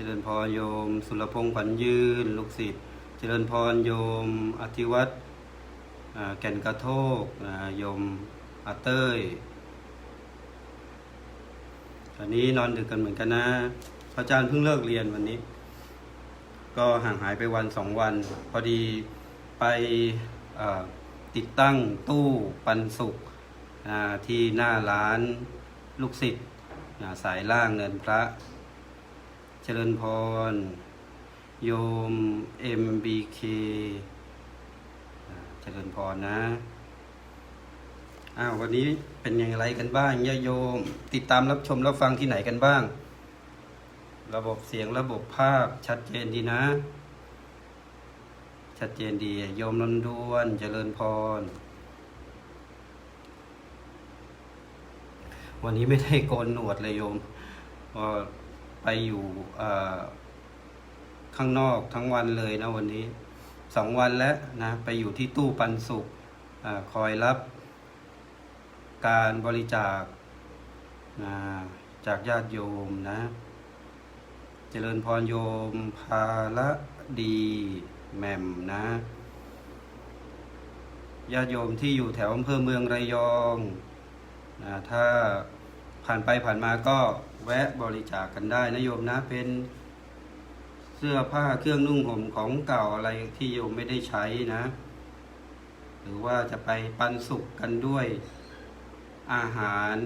จริญพรโยม สุรพงษ์ขวัญยืน ลูกศิษย์ เจริญพรโยม อธิวัตรแก่นกระโทกอ่าโยมอาเต้ยตอนนี้นอนดึกกันเหมือนกันนะพระอาจารย์เพิ่งเลิกเรียนวันนี้ ก็ห่างหายไปวันสองวัน พอดีไปติดตั้งตู้ปันสุกที่หน้าร้านลูกศิษย์สายล่างเนินพระ จริญพร โยม MBK เจริญพรนะ อ้าววันนี้เป็นอย่างไรกันบ้างญาโยม ติดตามรับชมรับฟังที่ไหนกันบ้าง ระบบเสียงระบบภาพชัดเจนดีนะ ชัดเจนดี โยมนนดวน เจริญพร วันนี้ไม่ได้โกนหนวดเลยโยมก็ ไปอยู่ข้างนอกทั้งวันเลยนะวันนี้สองวันแล้วนะไปอยู่ที่ตู้ปันสุกอคอยรับการบริจาคนะจากญาติโยมนะ เจริญพรโยมภาละดีแหม่มนะญาติโยมที่อยู่แถวอำเภอเมืองระยองนะถ้าผ่านไปผ่านมาก็ แวะบริจาคกันได้นะโยมนะเป็นเสื้อผ้าเครื่องนุ่งห่มของเก่าอะไรที่โยมไม่ได้ใช้นะ หรือว่าจะไปปันสุกกันด้วย อาหาร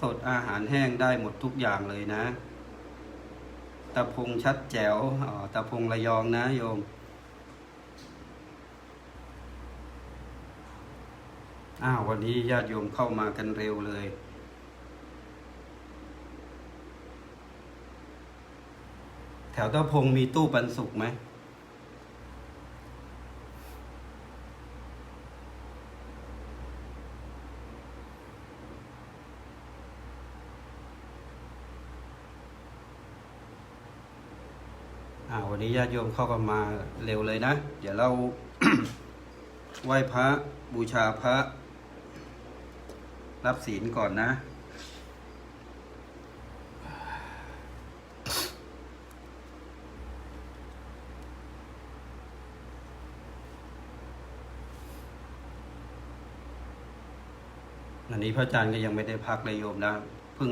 สดอาหารแห้งได้หมดทุกอย่างเลยนะตะพงชัดแจ๋วอ๋อตะพงระยองนะโยม อ้าววันนี้ญาติโยมเข้ามากันเร็วเลย แถวตะพงมีตู้ปันสุกไหมอ่าวันนี้ญาติโยมเข้ากันมาเร็วเลยนะ เดี๋ยวเราไหว้พระบูชาพระ รับศีลก่อนนะ อันนี้พระอาจารย์ก็ยังไม่ได้พักเลยโยมนะเพิ่ง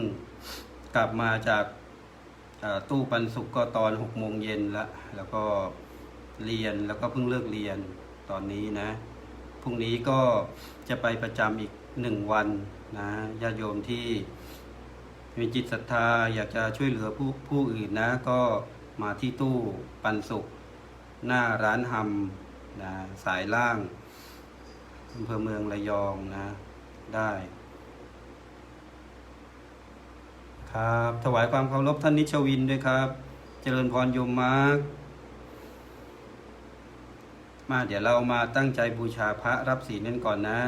กลับมาจากตู้ปันสุกก็ตอนหกโมงเย็นละแล้วก็เรียนแล้วก็เพิ่งเลิกเรียนตอนนี้นะพรุ่งนี้ก็จะไปประจำอีกหนึ่งวันนะญาติโยมที่มีจิตศรัทธาอยากจะช่วยเหลือผู้ผู้อื่นนะ ก็มาที่ตู้ปันสุกหน้าร้านฮัมนะสายล่างอำเภอเมืองระยองนะ ได้ ครับ ถวายความเคารพท่านนิชวินด้วยครับ เจริญพรโยมมาร์คมาเดี๋ยวเรามาตั้งใจบูชาพระรับศีลนั่นก่อนนะ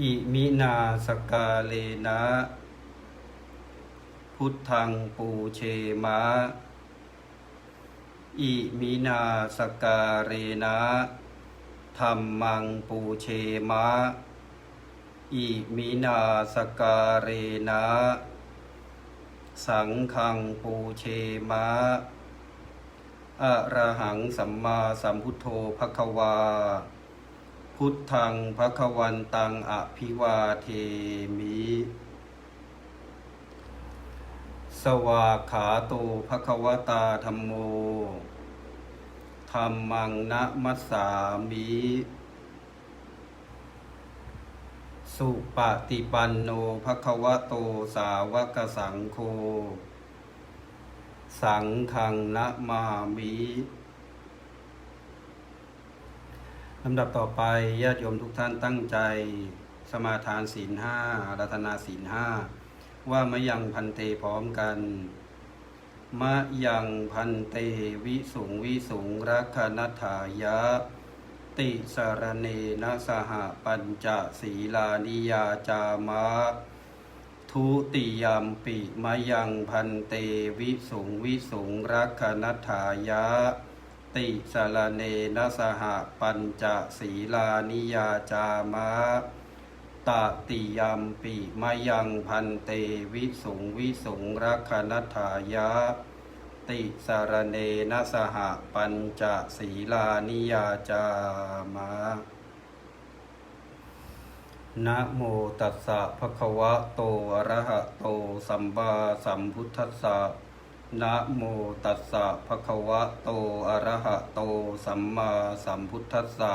อิมินาสกาเลนะ พุทธังปูเชมะ อิมินาสการเรนะธรรมังปูเชมะ อิมินาสการเรนะสังฆังปูเชมะอะระหังสัมมาสัมพุทโธภควา พุทธังภควันตังอภิวาเทมิ สวากขาโตภควตาธรรมโมธรรมังนะมัสสามิสุปฏิปันโนภควโตสาวกสังโฆ สังฆังนะมามิลำดับต่อไปญาติโยมทุกท่านตั้งใจ สมาทานศีลห้าอารัตนาศีลห้า ว่ามะยังพันเตพร้อมกัน มะยังพันเตวิสุงวิสุงรักขนัฐายะ ติสารเนนะสหปัญจศีลานิยาจามะ ทุติยามปิมะยังพันเตวิสุงวิสุงรักขนัฐายะ ติสารเนนะสหปัญจศีลานิยาจามะ ตติยามปิมายังพันเตวิสุงวิสุงรักขณทายะ ติสารเนนะสหปัญจศีลานิยาจามะนะโมตัสสะภะคะวะโตอะระหะโตสัมมาสัมพุทธัสสะนะโมตัสสะภะคะวะโตอะระหะโตสัมมาสัมพุทธัสสะ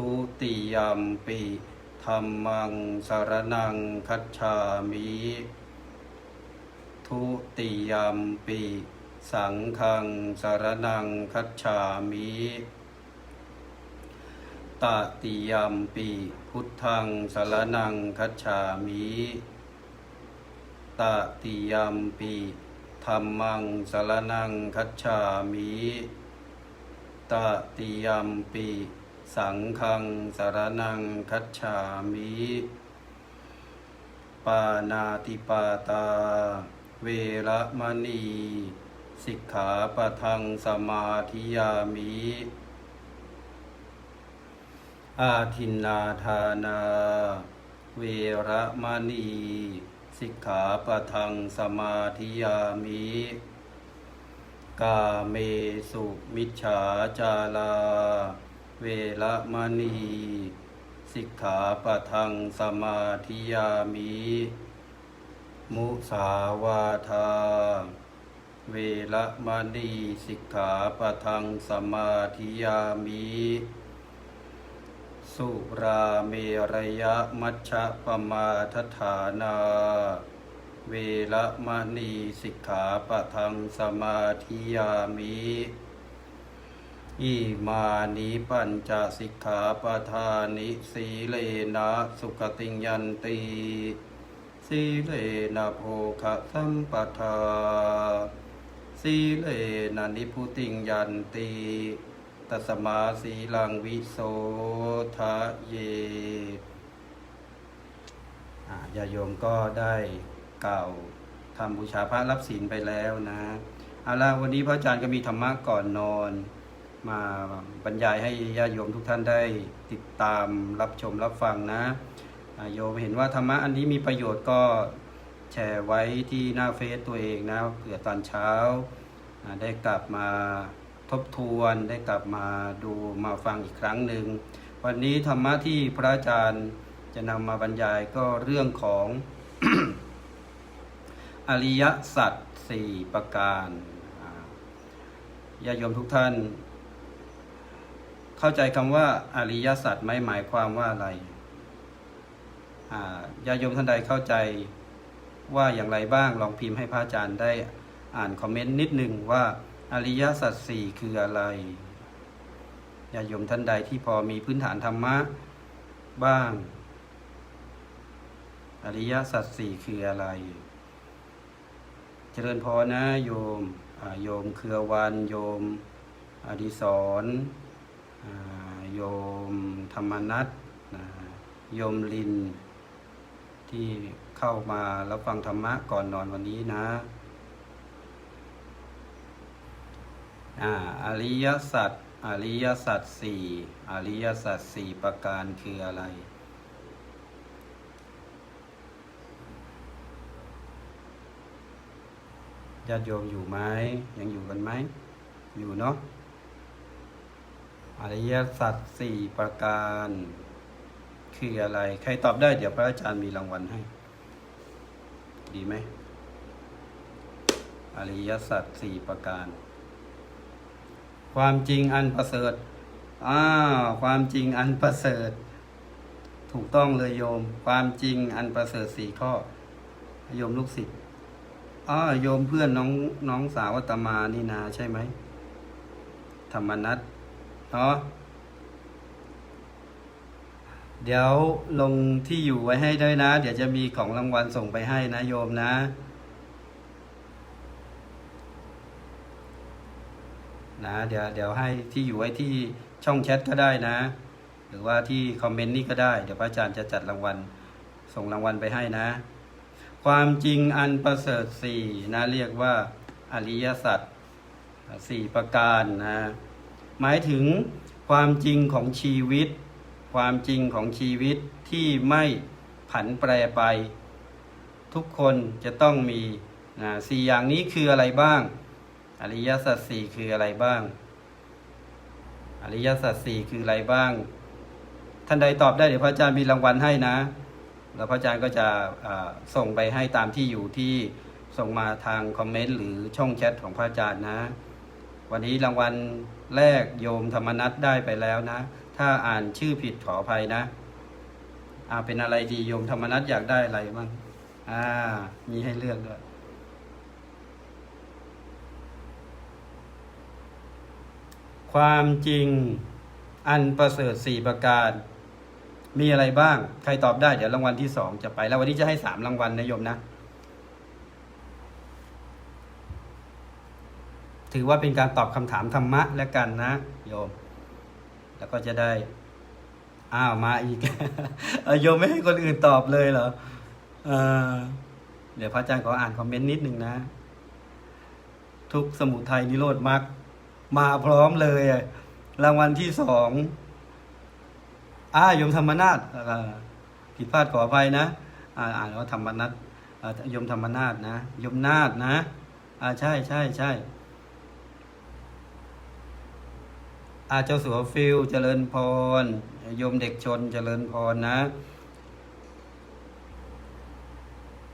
ทุติยมปิธรรมังสารนังคัจฉามิทุติยมปิสังฆังสารนังคัจฉามิตติยมปิพุทธังสารนังคัจฉามิตติยมปิธรรมังสารนังคัจฉามิตติยมปิ สังฆังสารนังคัจฉามิ ปานาติปาตา เวระมณี สิกขาปะทังสมาธิยามิ อาทินนาทานา เวระมณี สิกขาปะทังสมาธิยามิกาเมสุมิจฉาจาลา เวระมณีสิกขาปะทังสมาธิยามิ มุสาวาทา เวระมณีสิกขาปะทังสมาธิยามิ สุราเมรยะมัชฌะปมาทฐานา เวระมณีสิกขาปะทังสมาธิยามิ อิมานิปัญจสิกขาปทานิสีเลนะสุขติยันติสีเลนะโภคะสัมปทาสีเลนะนิพุติยันติตัสมาสีลังวิโสทะเยอ่าญาโยมก็ได้กล่าวทำบูชาพระรับศีลไปแล้วนะ เอาละวันนี้พระอาจารย์ก็มีธรรมะก่อนนอน มาบรรยายให้ญาติโยมทุกท่านได้ติดตามรับชมรับฟังนะโยมเห็นว่าธรรมะอันนี้มีประโยชน์ก็แชร์ไว้ที่หน้าเฟซตัวเองนะเผื่อตอนเช้า ได้กลับมาทบทวนได้กลับมาดูมาฟังอีกครั้งหนึ่ง วันนี้ธรรมะที่พระอาจารย์จะนำมาบรรยายก็เรื่องของอริยสัจสี่ประการญาโยมทุกท่าน เข้าใจคำว่าอริยสัจไหมหมายความว่าอะไรญาโยมท่านใดเข้าใจว่าอย่างไรบ้างลองพิมพ์ให้พระอาจารย์ได้อ่านคอมเมนต์นิดหนึ่งว่าอริยสัจสี่คืออะไรญาโยมท่านใดที่พอมีพื้นฐานธรรมะบ้าง อริยสัจสี่คืออะไร เจริญพรนะโยมโยมเครือวันโยม อดิศรอ่า โยมธรรมนัทโยมลิน ที่เข้ามาแล้วฟังธรรมะก่อนนอนวันนี้นะอ่าอริยสัจอริยสัจสี่อริยสัจสี่ประการคืออะไรญาติโยมอยู่ไหมยังอยู่กันไหม อยู่เนาะ อริยสัจสี่ประการ คืออะไร ใครตอบได้เดี๋ยวพระอาจารย์มีรางวัลให้ ดีไหม อริยสัจสี่ประการ ความจริงอันประเสริฐอ้าความจริงอันประเสริฐ ถูกต้องเลยโยม ความจริงอันประเสริฐสี่ข้อ โยมลูกศิษย์อ๋อโยมเพื่อนน้องน้องสาวตมานี่นาใช่ไหมธรรมนัต เนาะเดี๋ยวลงที่อยู่ไว้ให้ด้วยนะ เดี๋ยวจะมีของรางวัลส่งไปให้นะโยมนะ นะ เดี๋ยวเดี๋ยวให้ที่อยู่ไว้ที่ช่องแชทก็ได้นะ หรือว่าที่คอมเมนต์นี่ก็ได้ เดี๋ยวพระอาจารย์จะจัดรางวัล ส่งรางวัลไปให้นะ ความจริงอันประเสริฐสี่นะ เรียกว่าอริยสัจสี่ประการนะ หมายถึงความจริงของชีวิต ความจริงของชีวิตที่ไม่ผันแปรไป ทุกคนจะต้องมีนะสี่อย่างนี้คืออะไรบ้าง อริยสัจสี่คืออะไรบ้าง อริยสัจสี่คืออะไรบ้าง ท่านใดตอบได้เดี๋ยวพระอาจารย์มีรางวัลให้นะ แล้วพระอาจารย์ก็จะส่งไปให้ตามที่อยู่ที่ส่งมาทางคอมเมนต์หรือช่องแชทของพระอาจารย์นะ วันนี้รางวัล แรกโยมธรรมนัตได้ไปแล้วนะ ถ้าอ่านชื่อผิดขออภัยนะ อ่าเป็นอะไรดีโยมธรรมนัตอยากได้อะไรบ้างอ่า มีให้เลือกด้วยความจริงอันประเสริฐสี่ประการ มีอะไรบ้าง ใครตอบได้ เดี๋ยวรางวัลที่สองจะไป แล้ววันนี้จะให้สามรางวัลนะโยมนะ ถือว่าเป็นการตอบคำถามธรรมะแล้วกันนะโยม แล้วก็จะได้ อ้าวมาอีกโยมไม่ให้คนอื่นตอบเลยเหรอเออเดี๋ยวพระอาจารย์ขออ่านคอมเมนต์นิดนึงนะ ทุกสมุทัยนิโรธมรรคมาพร้อมเลยรางวัลที่สองอ้าโยมธรรมนาถเอ่อผิดพลาดขออภัยนะ อ่าอ่านว่าธรรมนัตโยมธรรมนาถนะโยมนาถนะ อ่าใช่ใช่ใช่ อาเจ้าสัวฟิลเจริญพรโยมเด็กชนเจริญพรนะ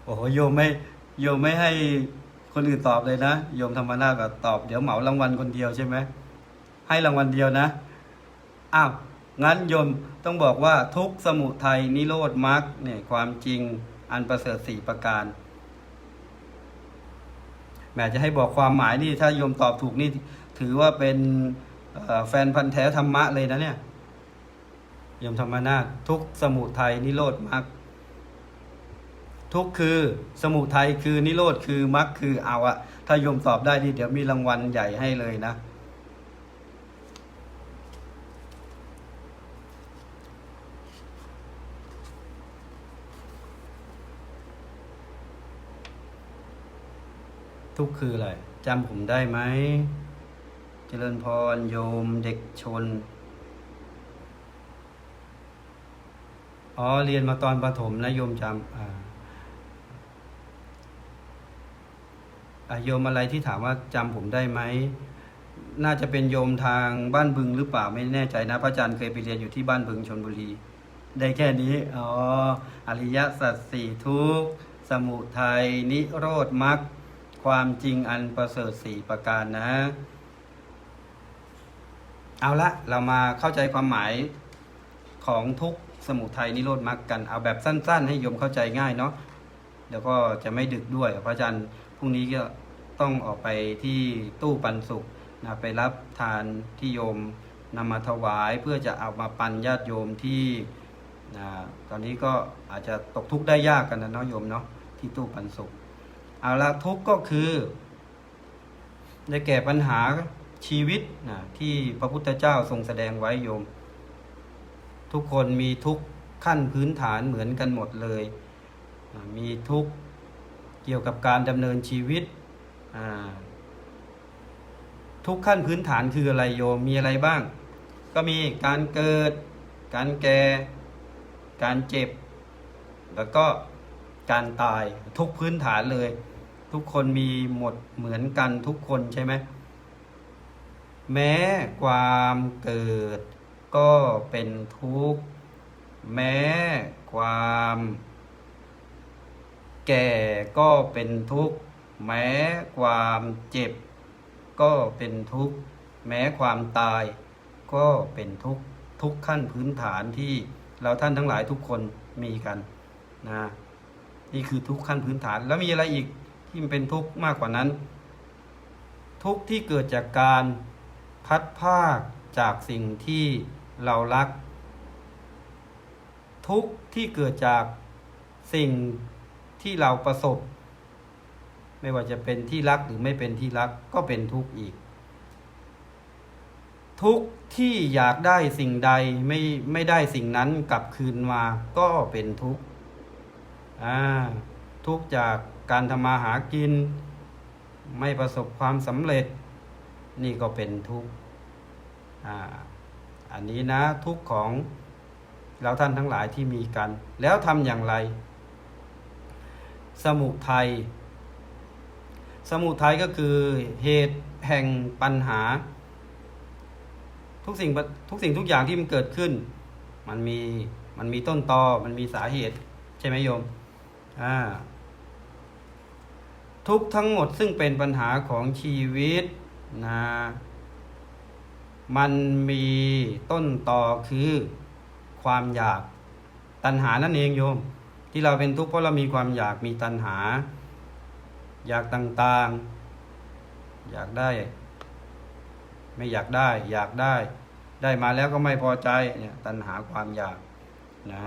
โอ้โหโยมไม่โยมไม่ให้คนอื่นตอบเลยนะโยมธรรมนาก็ตอบเดี๋ยวเหมารางวัลคนเดียวใช่ไหมให้รางวัลเดียวนะอ้าวงั้นโยมต้องบอกว่าทุกสมุทัยนิโรธมรรคเนี่ยความจริงอันประเสริฐสี่ประการแหม่จะให้บอกความหมายนี่ถ้าโยมตอบถูกนี่ถือว่าเป็น แฟนพันธ์แท้ธรรมะเลยนะเนี่ยยมธรรมนาทุกสมุทัยนิโรธมรรคทุกคือสมุทัยคือนิโรธคือมรรคคือเอาอะถ้าโยมตอบได้นี่เดี๋ยวมีรางวัลใหญ่ให้เลยนะ ทุกคืออะไรจำผมได้ไหม จริญพรโยมเด็กชน อ๋อ เรียนมาตอนประถมนะโยมจำอ่าโยมอะไรที่ถามว่าจำผมได้ไหม น่าจะเป็นโยมทางบ้านบึงหรือเปล่าไม่แน่ใจนะ พระอาจารย์เคยไปเรียนอยู่ที่บ้านบึงชนบุรี ได้แค่นี้ อ๋อ อริยสัจสี่ทุกสมุทัยนิโรธมรรคความจริงอันประเสริฐสี่ประการนะ เอาละเรามาเข้าใจความหมายของทุกสมุทัยนิโรธมรรคกันเอาแบบสั้น ๆ ให้โยมเข้าใจง่ายเนาะแล้วก็จะไม่ดึกด้วยพระอาจารย์พรุ่งนี้ก็ต้องออกไปที่ตู้ปันสุขนะไปรับทานที่โยมนำมาถวายเพื่อจะเอามาปันญาติโยมที่นะตอนนี้ก็อาจจะตกทุกข์ได้ยากกันนะเนาะโยมเนาะที่ตู้ปันสุขเอาละทุกข์ก็คือได้แก่ปัญหา ชีวิตนะที่พระพุทธเจ้าทรงแสดงไว้โยม ทุกคนมีทุกขั้นพื้นฐานเหมือนกันหมดเลย มีทุกเกี่ยวกับการดำเนินชีวิต ทุกขั้นพื้นฐานคืออะไรโยมมีอะไรบ้าง ก็มีการเกิด การแก่ การเจ็บ แล้วก็การตายทุกพื้นฐานเลย ทุกคนมีหมดเหมือนกันทุกคนใช่ไหม แม้ความเกิดก็เป็นทุกข์ แม้ความแก่ก็เป็นทุกข์ แม้ความเจ็บก็เป็นทุกข์ แม้ความตายก็เป็นทุกข์ทุกขั้นพื้นฐานที่เราท่านทั้งหลายทุกคนมีกันนะนี่คือทุกขั้นพื้นฐานแล้วมีอะไรอีกที่มันเป็นทุกข์มากกว่านั้น ทุกข์ที่เกิดจากการ พัดภาคจากสิ่งที่เรารัก ทุกที่เกิดจากสิ่งที่เราประสบ ไม่ว่าจะเป็นที่รักหรือไม่เป็นที่รักก็เป็นทุกข์อีก ทุกที่อยากได้สิ่งใดไม่ไม่ได้สิ่งนั้นกลับคืนมาก็เป็นทุกข์ทุกจากการทำมาหากิน ไม่ประสบความสำเร็จ นี่ก็เป็นทุกข์อันนี้นะทุกข์ของเราท่านทั้งหลายที่มีกัน แล้วทำอย่างไร สมุทัยสมุทัยก็คือเหตุแห่งปัญหา ทุกสิ่งทุกสิ่งทุกอย่างที่มันเกิดขึ้น มันมีมันมีต้นตอมันมีสาเหตุ ใช่ไหมโยมอ่าทุกทั้งหมดซึ่งเป็นปัญหาของชีวิต นะมันมีต้นต่อคือความอยากตัณหานั่นเองโยม ที่เราเป็นทุกข์เพราะเรามีความอยากมีตัณหา อยากต่างๆ อยากได้ ไม่อยากได้ อยากได้ ได้มาแล้วก็ไม่พอใจเนี่ยตัณหาความอยากนะ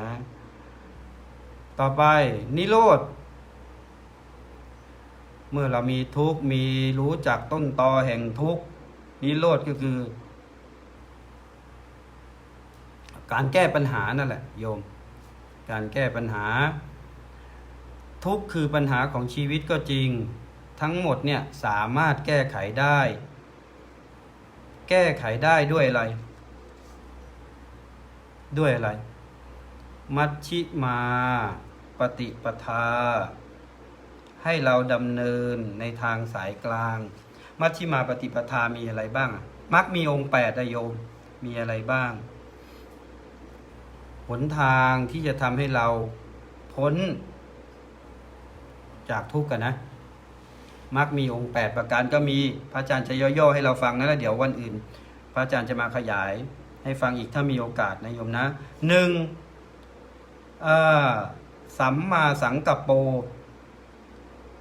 ต่อไปนิโรธ เมื่อเรามีทุกข์มีรู้จักต้นตอแห่งทุกข์นิโรธก็คือ การแก้ปัญหานั่นแหละ โยม การแก้ปัญหา ทุกข์คือปัญหาของชีวิตก็จริง ทั้งหมดเนี่ยสามารถแก้ไขได้ แก้ไขได้ด้วยอะไร ด้วยอะไร มัชชิมา ปฏิปทา ให้เราดำเนินในทางสายกลาง มัชชิมาปฏิปทามีอะไรบ้างมักมีองค์แปดอโยมมีอะไรบ้าง หนทางที่จะทำให้เราพ้น จากทุกข์กันนะมักมีองค์แปดประการก็มีพระอาจารย์จะย่อๆให้เราฟังนะแล้วเดี๋ยววันอื่น พระอาจารย์จะมาขยายให้ฟังอีกถ้ามีโอกาสนะโยมนะหนึ่งสัมมาสังกัปโป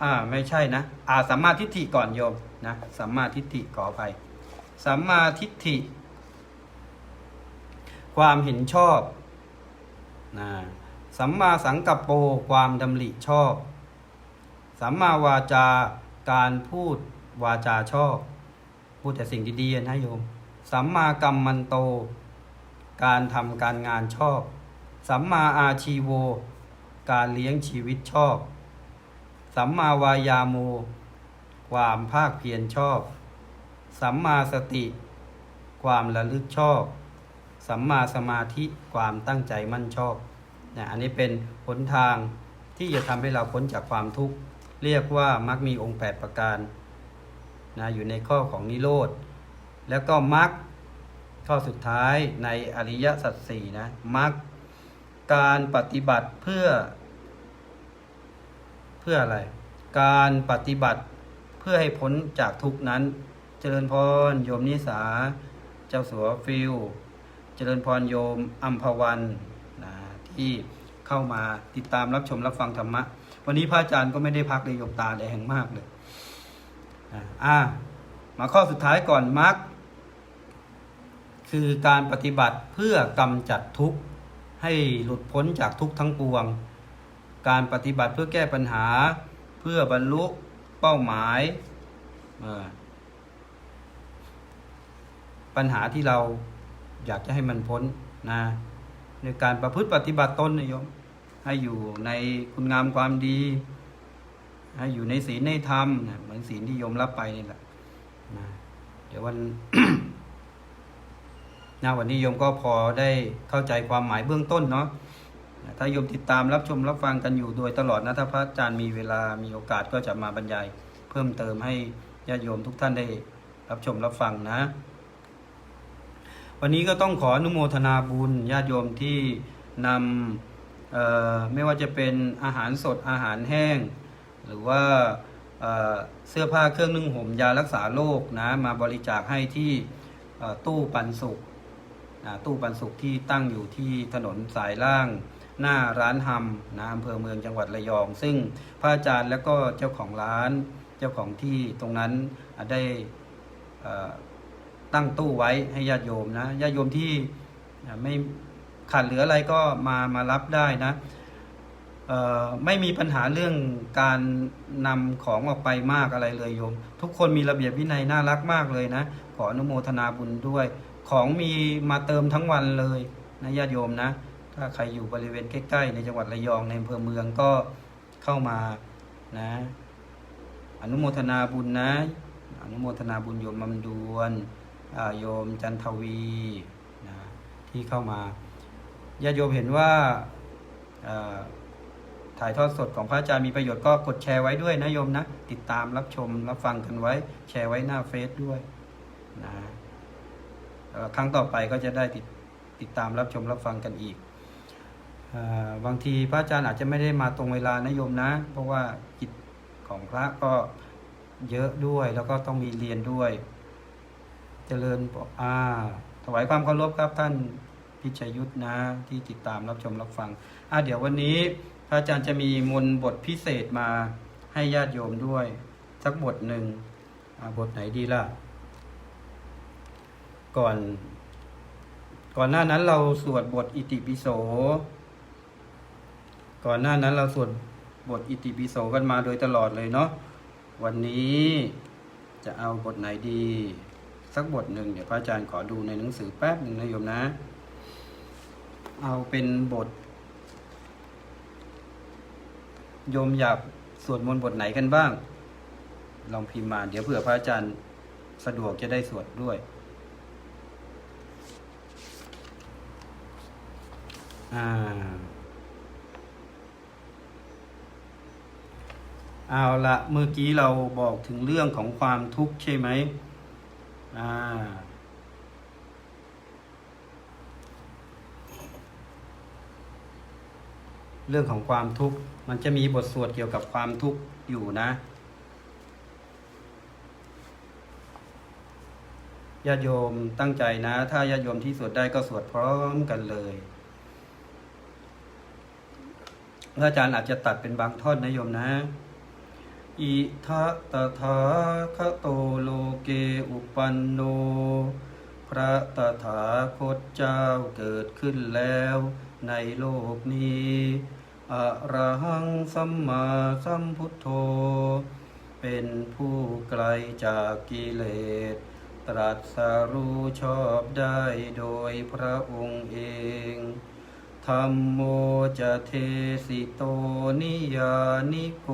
อ่าไม่ใช่นะ อ่าสัมมาทิฏฐิก่อนโยมนะสัมมาทิฏฐิขออภัยสัมมาทิฏฐิ ความเห็นชอบนะสัมมาสังกัปโปความดำริชอบ สัมมาวาจาการพูดวาจาชอบ พูดแต่สิ่งดีๆนะโยม สัมมากัมมันโต การทำการงานชอบ สัมมาอาชีโว การเลี้ยงชีวิตชอบ สัมมาวายาโม ความภาคเพียรชอบ สัมมาสติ ความระลึกชอบ สัมมาสมาธิความตั้งใจมั่นชอบนะอันนี้เป็นหนทางที่จะทำให้เราพ้นจากความทุกข์ เรียกว่ามักมีองค์ 8 ประการนะอยู่ในข้อของนิโรธ แล้วก็มักข้อสุดท้ายในอริยสัจสี่นะมักการปฏิบัติเพื่อ เพื่ออะไร การปฏิบัติเพื่อให้พ้นจากทุกนั้น เจริญพรโยมนิสา เจ้าสัวฟิลเจริญพรโยมอัมพวันนะที่เข้ามาติดตามรับชมรับฟังธรรมะ วันนี้พระอาจารย์ก็ไม่ได้พักเลยโยมตาแดงมากเลยอะอะมาข้อสุดท้ายก่อนมักคือการปฏิบัติเพื่อกำจัดทุกข์ให้หลุดพ้นจากทุกข์ทั้งปวง การปฏิบัติเพื่อแก้ปัญหาเพื่อบรรลุเป้าหมายปัญหาที่เราอยากจะให้มันพ้นนะในการประพฤติปฏิบัติตนนะโยมให้อยู่ในคุณงามความดี ให้อยู่ในศีลในธรรมนะเหมือนศีลที่โยมรับไปนี่แหละนะเดี๋ยววันนะวันนี้โยมก็พอได้เข้าใจความหมายเบื้องต้นเนาะ ถ้าโยมติดตามรับชมรับฟังกันอยู่โดยตลอดนะถ้าพระอาจารย์มีเวลามีโอกาสก็จะมาบรรยาย เพิ่มเติมให้ญาติโยมทุกท่านได้รับชมรับฟังนะ วันนี้ก็ต้องขออนุโมทนาบุญญาติโยมที่นำไม่ว่าจะเป็นอาหารสดอาหารแห้ง หรือว่าเเสื้อผ้าเครื่องนึ่งห่มยารักษาโรคนะมาบริจาคให้ที่ตู้ปันสุขตู้ปันสุขที่ตั้งอยู่ที่ถนนสายล่าง หน้าร้านฮัมนะอำเภอเมืองจังหวัดระยอง ซึ่งพระอาจารย์แล้วก็เจ้าของร้านเจ้าของที่ตรงนั้นได้ตั้งตู้ไว้ให้ญาติโยมนะญาติโยมที่ไม่ขาดเหลืออะไรก็มามารับได้นะไม่มีปัญหาเรื่องการนำของออกไปมากอะไรเลยโยม ทุกคนมีระเบียบวินัยน่ารักมากเลยนะ ขออนุโมทนาบุญด้วย ของมีมาเติมทั้งวันเลยนะญาติโยมนะ ถ้าใครอยู่บริเวณใกล้ๆ ในจังหวัดระยองในอำเภอเมืองก็เข้ามานะอนุโมทนาบุญนะ อนุโมทนาบุญโยมมำดวนโยมจันทวีนะที่เข้ามาญาติโยมเห็นว่าถ่ายทอดสดของพระอาจารย์มีประโยชน์ก็กดแชร์ไว้ด้วยนะโยมนะ ติดตามรับชมรับฟังกันไว้ แชร์ไว้หน้าเฟซด้วยนะครั้งต่อไปก็จะได้ติดติดตามรับชมรับฟังกันอีก บางทีพระอาจารย์อาจจะไม่ได้มาตรงเวลานะโยมนะ เพราะว่ากิจของพระก็เยอะด้วยแล้วก็ต้องมีเรียนด้วย เจริญปอ่าถวายความเคารพครับท่านพิชยุทธนะที่ติดตามรับชมรับฟังอ่าเดี๋ยววันนี้พระอาจารย์จะมีมนบทพิเศษมาให้ญาติโยมด้วย สักบทหนึ่งบทไหนดีล่ะ ก่อน ก่อนหน้านั้นเราสวดบทอิติปิโส ก่อนหน้านั้นเราสวดบทอิติปิโสกันมาโดยตลอดเลยเนาะวันนี้จะเอาบทไหนดี สักบทหนึ่งเดี๋ยวพระอาจารย์ขอดูในหนังสือแป๊บหนึ่งนะโยมนะ เอาเป็นบท โยมอยากสวดมนต์บทไหนกันบ้าง ลองพิมพ์มา เดี๋ยวเผื่อพระอาจารย์สะดวกจะได้สวดด้วยอ่า เอาละเมื่อกี้เราบอกถึงเรื่องของความทุกข์ใช่ไหมอ่าเรื่องของความทุกข์ มันจะมีบทสวดเกี่ยวกับความทุกข์อยู่นะญาติโยมตั้งใจนะ ถ้าญาติโยมที่สวดได้ก็สวดพร้อมกันเลยพระอาจารย์อาจจะตัดเป็นบางท่อนนะโยมนะ อิทัตถาคโตโลเกอุปันโน พระตถาคตเจ้าเกิดขึ้นแล้วในโลกนี้อะระหังสัมมาสัมพุทโธ เป็นผู้ไกลจากกิเลส ตรัสรู้ชอบได้โดยพระองค์เองธรรมโมจะเทสิโตนิยานิโก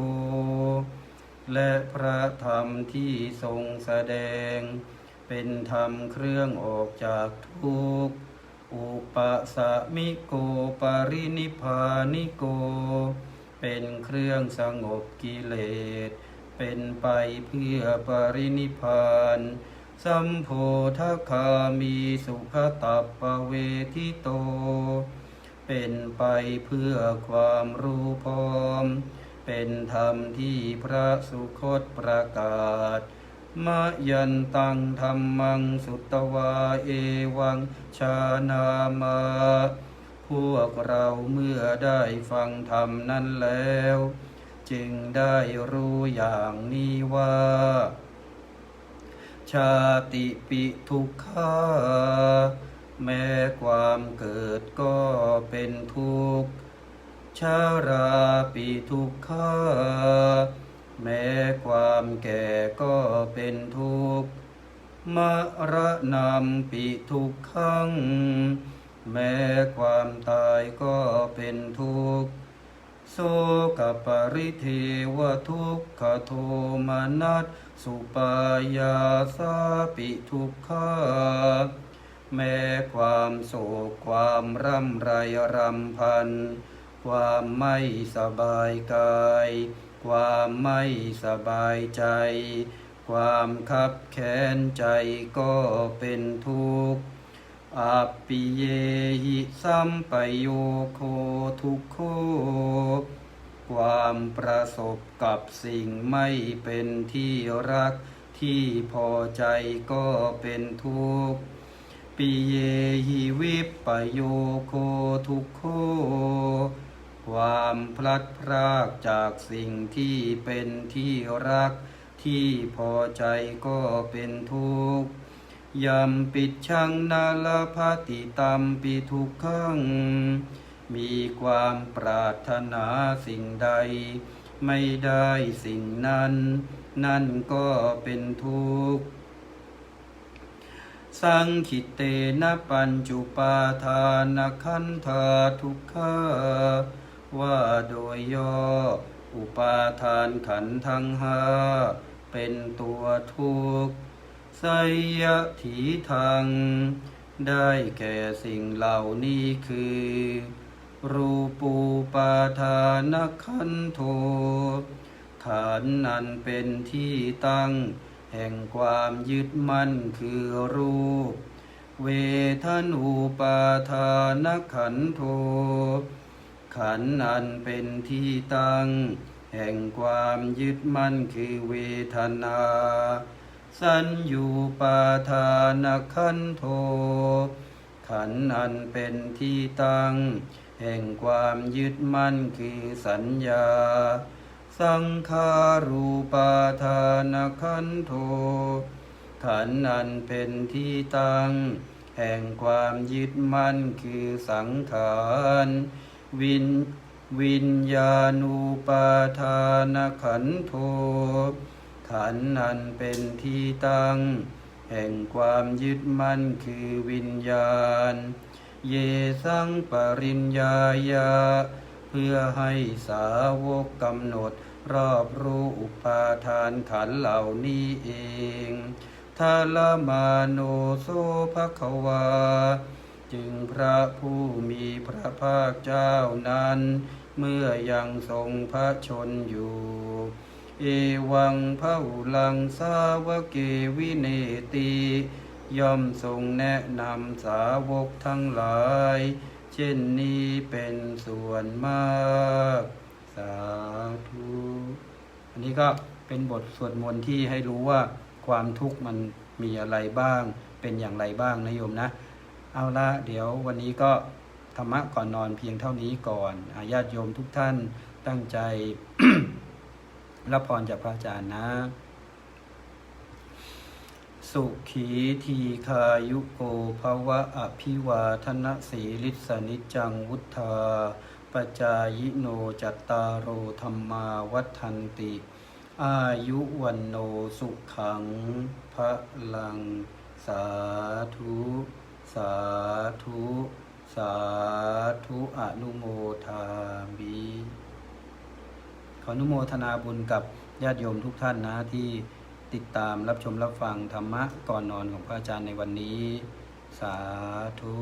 และพระธรรมที่ทรงแสดง เป็นธรรมเครื่องออกจากทุกข์ อุปสมิโกปรินิพานิโก เป็นเครื่องสงบกิเลส เป็นไปเพื่อปรินิพานสัมโพธคามีสุขตัปปเวทิโต เป็นไปเพื่อความรู้พร้อม เป็นธรรมที่พระสุคตประกาศมะยันตังธรรมังสุตวาเอวังชานามาพวกเราเมื่อได้ฟังธรรมนั้นแล้ว จึงได้รู้อย่างนี้ว่า ชาติปิทุกขาแม้ความเกิดก็เป็นทุกข์ ชาราปิทุกขาแม้ความแก่ก็เป็นทุกข์มรณะปิทุกขังแม้ความตายก็เป็นทุกข์โสกปริเทวทุกขโทมนัสสุปายาสาปิทุกขาแม้ความโศกความร่ำไรรำพัน ความไม่สบายกาย ความไม่สบายใจ ความคับแค้นใจก็เป็นทุกข์อัปปิเยหิสัมปโยโคทุกโคความประสบกับสิ่งไม่เป็นที่รักที่พอใจก็เป็นทุกข์ปิเยหิวิปปโยโคทุกโค ความพลัดพรากจากสิ่งที่เป็นที่รัก ที่พอใจก็เป็นทุกข์ยัมปิดชังนาลภาติตัมปิทุกขัง มีความปรารถนาสิ่งใด ไม่ได้สิ่งนั้น นั่นก็เป็นทุกข์ สังคิเตนะปัญจุปาทานขันธาทุกขา ว่าโดยย่อ อุปาทานขันธ์ทั้งห้าเป็นตัวทุกข์ไสยถีทางได้แก่สิ่งเหล่านี้คือ รูปูปาทานขันโทฐานนั้นเป็นที่ตั้ง แห่งความยึดมั่นคือรูป เวทนูปาทานขันโท ขันธ์อันเป็นที่ตั้ง แห่งความยึดมั่นคือเวทนา สัญญูปาทานขันโท ขันธ์อันเป็นที่ตั้ง แห่งความยึดมั่นคือสัญญา สังขารูปาทานขันโท ขันธ์อันเป็นที่ตั้ง แห่งความยึดมั่นคือสังขาร วินวิญญาณูปาทานขันโทขันธ์อันเป็นที่ตั้ง แห่งความยึดมั่นคือวิญญาณ เยสังปริญญายาเพื่อให้สาวกกำหนดรอบรู้อุปาทานขันเหล่านี้เองทาลมาโนโซภควา จึงพระผู้มีพระภาคเจ้านั้น เมื่อยังทรงพระชนอยู่ เอวังพระอุลังสาวเกวิเนติย่อมทรงแนะนำสาวกทั้งหลาย เช่นนี้เป็นส่วนมาก สาธุอันนี้ก็เป็นบทสวดมนต์ที่ให้รู้ว่าความทุกข์มันมีอะไรบ้าง เป็นอย่างไรบ้างนะโยมนะ เอาละเดี๋ยววันนี้ก็ธรรมะก่อนนอนเพียงเท่านี้ก่อนอาญาติโยมทุกท่านตั้งใจรับพรจากพระอาจารย์นะ สุขีทีคายุโกภวะอภิวาทนสีลิสนิจังวุธาปจายโนจัตตารโอธรรมาวัฏันติ อายุวันโนสุขังพระลังสาธุ สาธุ สาธุอนุโมทามิขออนุโมทนาบุญกับญาติโยมทุกท่านนะที่ติดตามรับชมรับฟังธรรมะก่อนนอนของพระอาจารย์ในวันนี้ สาธุ